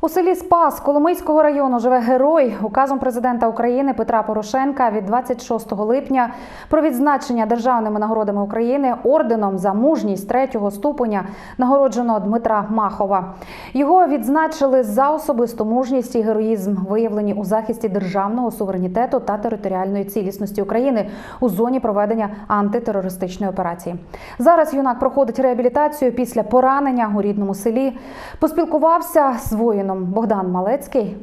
У селі Спас Коломийського району живе герой. Указом президента України Петра Порошенка від 26 липня про відзначення державними нагородами України орденом за мужність третього ступеня нагороджено Дмитра Махова. Його відзначили за особисту мужність і героїзм, виявлені у захисті державного суверенітету та територіальної цілісності України у зоні проведення антитерористичної операції. Зараз юнак проходить реабілітацію після поранення у рідному селі. Поспілкувався з воїном Богдан Малецький.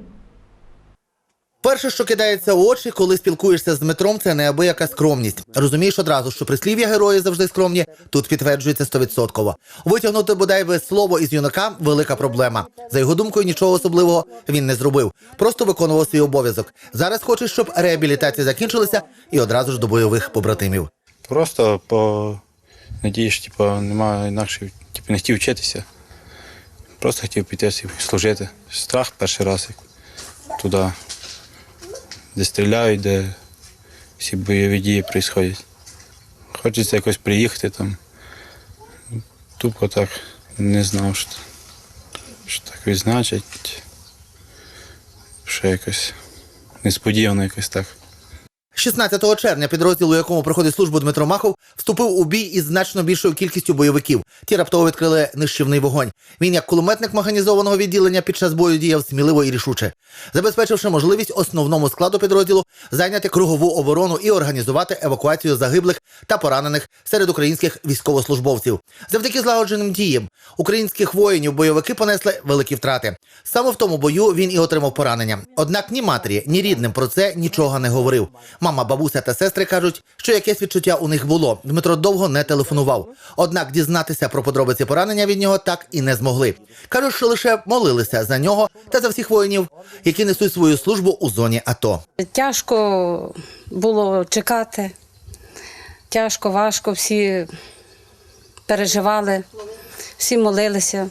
Перше, що кидається в очі, коли спілкуєшся з Дмитром, це неабияка скромність. Розумієш одразу, що прислів'я герої завжди скромні, тут підтверджується стовідсотково. Витягнути бодай би слово із юнака велика проблема. За його думкою, нічого особливого він не зробив. Просто виконував свій обов'язок. Зараз хоче, щоб реабілітація закінчилася і одразу ж до бойових побратимів. Просто по надії, що типу, немає інакше, типу, не хотів вчитися. Просто хотів піти служити. Страх перший раз як туди, де стріляють, де всі бойові дії відбуваються. Хочеться якось приїхати там. Тупо так не знав, що, що так відзначать. Що якось несподівано якось так. 16 червня підрозділ, у якому проходить службу Дмитро Махов, вступив у бій із значно більшою кількістю бойовиків. Ті раптово відкрили нищівний вогонь. Він, як кулеметник механізованого відділення, під час бою діяв сміливо і рішуче, забезпечивши можливість основному складу підрозділу зайняти кругову оборону і організувати евакуацію загиблих та поранених серед українських військовослужбовців. Завдяки злагодженим діям українських воїнів бойовики понесли великі втрати. Саме в тому бою він і отримав поранення. Однак ні матері, ні рідним про це нічого не говорив. Мама, бабуся та сестри кажуть, що якесь відчуття у них було. Дмитро довго не телефонував. Однак дізнатися про подробиці поранення від нього так і не змогли. Кажуть, що лише молилися за нього та за всіх воїнів, які несуть свою службу у зоні АТО. Тяжко було чекати, тяжко, важко, всі переживали, всі молилися,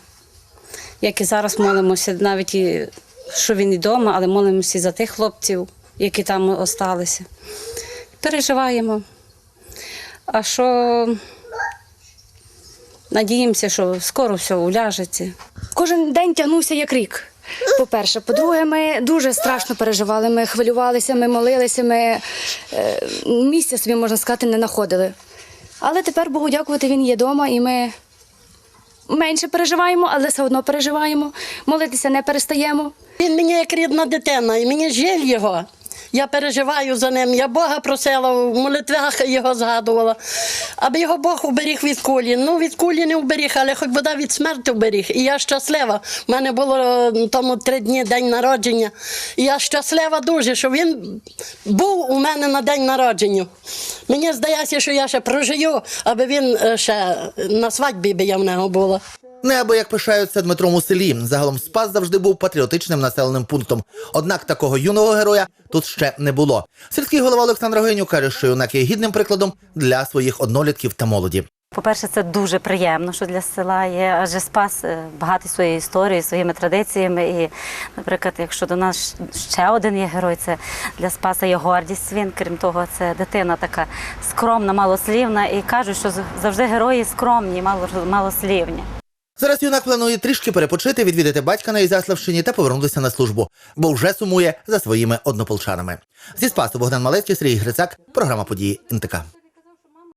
як і зараз молимося, навіть і що він і вдома, але молимося за тих хлопців, які там осталися. Переживаємо. А що надіємося, що скоро все уляжеться. Кожен день тягнувся як рік. По-перше, по-друге, ми дуже страшно переживали. Ми хвилювалися, ми молилися, ми е, місця собі, можна сказати, не знаходили. Але тепер, Богу дякувати, він є вдома, і ми менше переживаємо, але все одно переживаємо. Молитися не перестаємо. Він мені як рідна дитина, і мені жаль його. Я переживаю за ним. Я Бога просила, в молитвах його згадувала, аби його Бог уберіг від кулі. Ну, від кулі не уберіг, але хоч бодай від смерті уберіг. І я щаслива. У мене було е, тому три дні день народження. І я щаслива дуже, що він був у мене на день народження. Мені здається, що я ще прожию, аби він е, ще на свадьбі би я в нього була. Неабияк пишаються Дмитром у селі. Загалом Спас завжди був патріотичним населеним пунктом. Однак такого юного героя тут ще не було. Сільський голова Олександр Геню каже, що юнак є гідним прикладом для своїх однолітків та молоді. По-перше, це дуже приємно, що для села є, адже спас е, багатий своєю історією, своїми традиціями. І, наприклад, якщо до нас ще один є герой, це для спаса є гордість. Він, крім того, це дитина така скромна, малослівна. І кажуть, що завжди герої скромні, мало- малослівні. Зараз юнак планує трішки перепочити, відвідати батька на Ізяславщині та повернутися на службу, бо вже сумує за своїми однополчанами. Зі спасу Богдан Малецький, Сергій Грицак, програма події НТК.